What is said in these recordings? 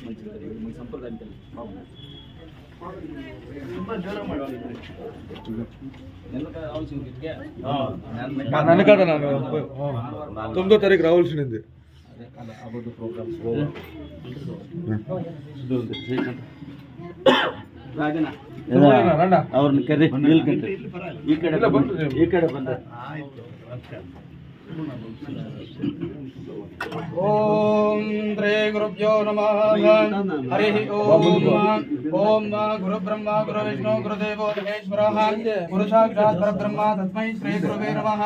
మంచిది మీ సంప్రదాయం బాగుంది నెలకు రావాల్సింది ఇటుకే. నెల- నన్ను కదా ನಾನು తొమ్మిదో తారీఖు రావాల్సింది అదే అలా అబౌట్ ప్రోగ్రామ్స్ రాజనా రండా ಅವ್ರನ್ನ ಕರೆ ನಿಲ್ಕಂಡ್ರಿ ಈ ಕಡೆ ಇಲ್ಲ, ಬನ್ನಿ. ಬಂದು. ಈ ಕಡೆ ಬಂದ ओम त्रे गुरुभ्यो ओम हरिः ॐ ॐ गुरुब्रह्मा गुरुविष्णु गुरुदेवो महेश्वरः। गुरुसाक्षात् परब्रह्मा तस्मै श्री गुरुवे नमः।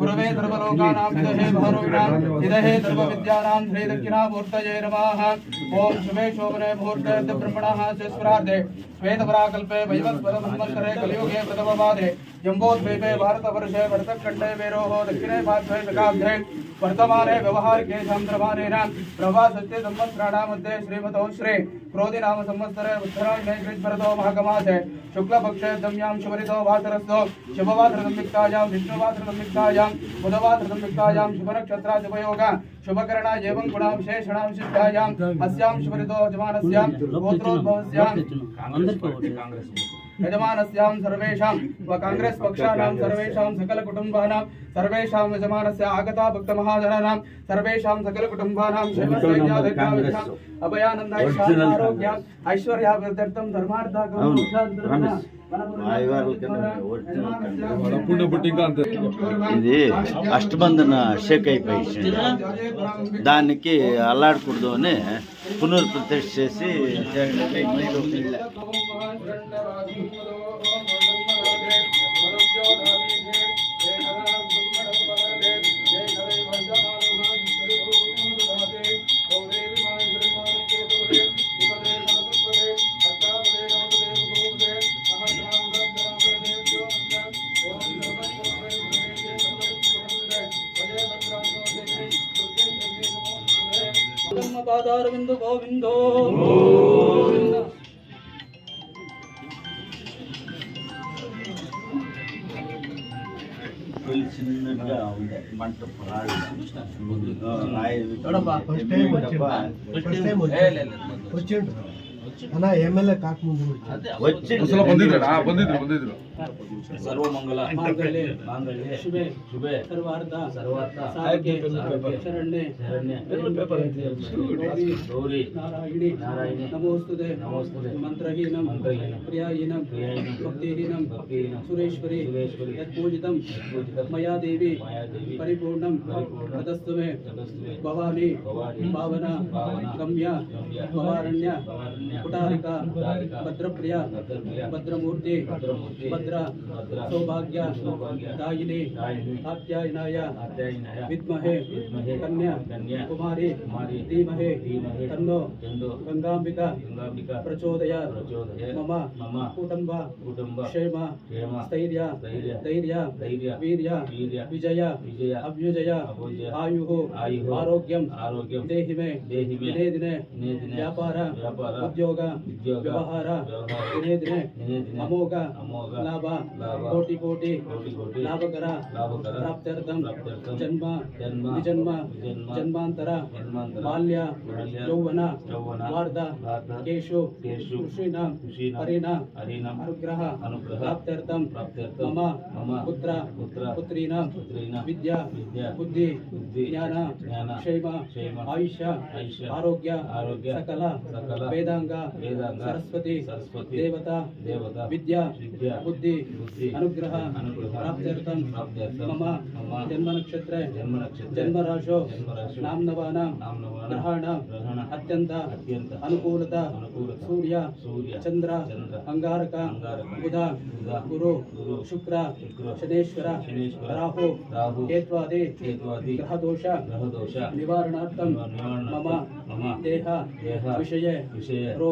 गुरुवे सर्वलोकानां विदहे भारोणां विदहे सर्वविद्यानां श्रीदक्षिणामूर्तये नमः। ॐ शुभे शोभने मुहूर्ते ब्रह्मणः शेश्वरार्धे श्वेतपराकल्पे वैवस्वतमन्वन्तरे कलियुगे प्रथमपादे। जम्बोद्वीपे भारतवर्षे वर्तकण्डे वेरोः दक्षिणे पार्थे शकाब्धे वर्तमाने व्यवहारिके संद्रमानेन प्रभासत्य संवत्सराणां मध्ये श्रीमतो श्री क्रोधि नाम संवत्सरे उत्तरायणे कृष्णभरतो महागमासे शुक्लपक्षे दम्यां शुभरितो वासरस्थो शुभवासरसंयुक्तायां विष्णुवासरसंयुक्तायां बुधवासरसंयुक्तायां शुभनक्षत्रा शुभयोग शुभकरणा एवं गुणां शेषणां सिद्धायाम् अस्यां शुभरितो यजमानस्यां गोत्रोद्भवस्यां यजमानस्यां सर्वेषां ಯಜಮಾನಸ್ಯಾಂ ಸರ್ವೇಷಾಂ ಕಾಂಗ್ರೆಸ್ ಪಕ್ಷಾನಾಂ ಸರ್ವೇಷಾಂ ಸಕಲ ಕುಟುಂಬಾನಾಂ ಸರ್ವೇಷಾಂ ಯಜಮಾನಸ್ಯ ಆಗತಾ ಭಕ್ತ ಮಹಾಜನಾನಾಂ ಸರ್ವೇಷಾಂ ಸಕಲ ಕುಟುಂಬಾನಾಂ ಅಭಯಾನಂದಾಯ ಆರೋಗ್ಯ ಐಶ್ವರ್ಯ ವ್ಯರ್ಥರ್ಥಂ ಧರ್ಮಾರ್ಥ ఇది అష్టబంధన షేక్ అయిపోయి దానికి అల్లాడకూడదు అని పునర్ప్రతిష్ఠ చేసి పాదారవిందు గోవిందో చిన్నగా ఉంది మంట రాయి ಅಣ್ಣ ಎಂ ಎಲ್ ಬಂದಿದ್ರು ಶುಭೆ. ಶುಭೆ. ಸರ್ವಾರ್ಥ ಸರ್ವಾರ್ಥ ನಾರಾಯಣಿ. ನಾರಾಯಣಿ. ನಮೋಸ್ತುದೆ. ನಮೋಸ್ತುದೆ. ಮಂತ್ರಹೀನ. ಮಂತ್ರಹೀನ. ಭಕ್ತಿಹೀನ. ಭಕ್ತಿಹೀನ. ಸುರೇಶ್ವರಿ. ಸುರೇಶ್ವರಿ. ದೇವಿ ಪರಿಪೂರ್ಣಂ. ಭವಾನಿ. ಭವಾನಿ. ಭಾವನ. ಗಮ್ಯ. ಭವಾರಣ್ಯ. ಭವಾರಣ್ಯ. कुटारिका भद्रप्रिय भद्रमूर्ति भद्र सौभाग्य दायिनी आध्यायनाय विमहे कन्या कुमारी धीमहे तन्नो गंगाबिका प्रचोदया मम मम कुटुंब कुटुंब क्षेम स्थैर्य धैर्य वीर विजय विजय अभ्युजय आयु आयु आरोग्यम आरोग्यम देहि में देहि में दिने दिने व्यापार व्यापार उद्योग क्षेम स्थैर्य स्थैर्य धैर्य धैर्य वीर्य वीर्य विजय विजय अभ्युजय अभुजय आयुः आयुः आरोग्यम आरोग्यम देहि मे देहि मे दिने दिने दिने दिने व्यापार व्यापार उद्योग उद्योग व्यवहार व्यवहार दिने दिने दिने वेदांग सरस्वती सरस्वती देवता देवता विद्या विद्या बुद्धि बुद्धि अनुग्रह अनुग्रह प्राप्त्यर्थं प्राप्त्यर्थं मम मम जन्म नक्षत्र जन्म नक्षत्र जन्म राशो नाम नाम्नवानां ग्रहाण ग्रहण अत्यंत अत्यंत अनुकूलता अनुकूलता सूर्य सूर्य चंद्र चंद्र अंगारक अंगारक बुध गुरु गुरु शुक्र शुक्र शनेश्वर शनेश्वर राहु राहु केत्वादि केत्वादि ग्रहदोष ग्रहदोष निवारणार्थं निवारणार्थं मम मम देह देह विषय विषय रोग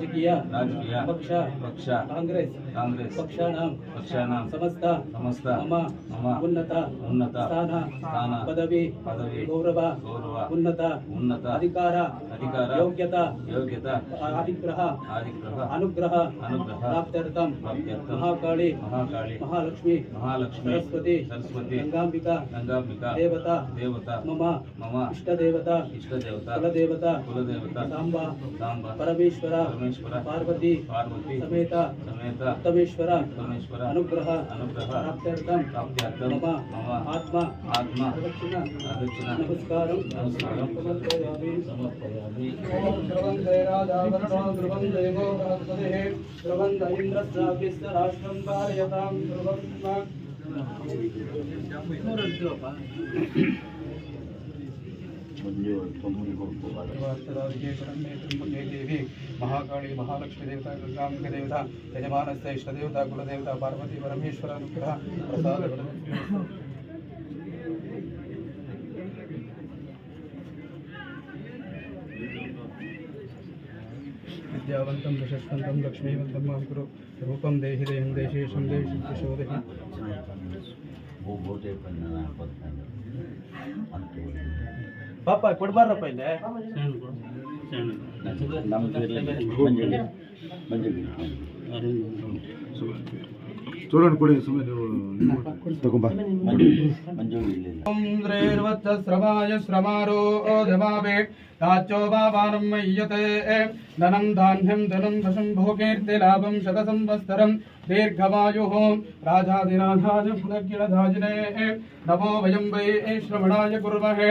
राजकीय राजकीय पक्ष पक्ष कांग्रेस कांग्रेस पक्षाण पक्षाण समस्त समस्त मम उन्नत उन्नत स्थान स्थान पदवी पदवी गौरव गौरव उन्नत उन्नत अधिकार अधिकार योग्यता योग्यता आदिग्रह आदिग्रह अनुग्रह अनुग्रह प्राप्त्यर्थम प्राप्त्यर्थम महाकाली महाकाली महालक्ष्मी महालक्ष्मी सरस्वती सरस्वती गंगाम्बिका गंगाम्बिका देवता देवता मम मम इष्ट देवता इष्ट देवता कुल देवता कुल देवता सांबा सांबा परमेश्वर ಪರಮೇಶ್ವರ ಪಾರ್ವತಿ ಪಾರ್ವತಿ ಸಮೇತ ಸಮೇತ ತಮೇಶ್ವರ ತಮೇಶ್ವರ ಅನುಗ್ರಹ ಅನುಗ್ರಹ ಪ್ರಾಪ್ತ್ಯರ್ಥಂ ಪ್ರಾಪ್ತ್ಯರ್ಥಂ ಮಮ ಆತ್ಮ ಆತ್ಮ ಪ್ರದಕ್ಷಿಣ ಪ್ರದಕ್ಷಿಣ ನಮಸ್ಕಾರಂ ನಮಸ್ಕಾರಂ ಸಮರ್ಪಯಾಮಿ ಸಮರ್ಪಯಾಮಿ ಓಂ ಧ್ರುವಂ ಜಯರಾಜಾವರಣೋ ಧ್ರುವಂ ಜಯಗೋ ಬೃಹಸ್ಪತಿಃ ಧ್ರುವಂ ಇಂದ್ರಸ್ಯಾಭಿಸ್ತ ರಾಷ್ಟ್ರಂ ಪಾಲಯತಾಂ ಧ್ರುವಂ महाकाली महालक्ष्मी देवता गंगाम्बिक देवता इष्टदेवता कुलदेवता पार्वती परमेश्वर अनुग्रह प्रसाद विद्यावंत यशस्वन्तं लक्ष्मीवंत माँ कुरु देहि देहं पन्ना पत्ता బోటే పడిన పడుతుంది అంతే ಪಾಪ ಕೊಡ್ಬಾರ ಪೈಲೆ ನಮ್ಮ ಮಂಜು ಮಂಜು చూడండి కొడి సుమ్మే నువ్వు ताच्चोपावानम्यते धनं धान्यं धनं वशं भोगीर्तिलाभं शतसंवत्सरं दीर्घवायुः वयं वै श्रवणाय कुर्महे।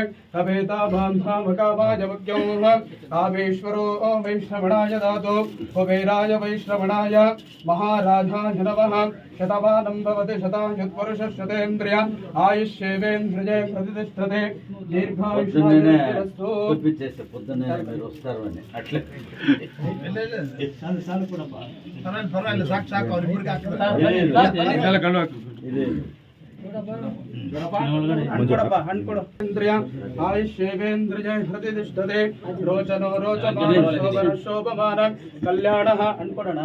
कामेश्वरो वै श्रवणाय दातु कुबेराय वै श्रवणाय महाराजाय नमः। शतवानं भवति प्रतिष्ठते। दीर्घायुष्मास्तु ಬದನೇಯವನು ರostarvanne ಅట్ల ಇಲ್ಲ ಇಲ್ಲ ಶೇವೇಂದ್ರ ಜಯ ರೋಚನೋ ರೋಚನೋ ಶೋಭಮಾನ. ಕಲ್ಯಾಣ ಅನ್ಕೊಡೋಣ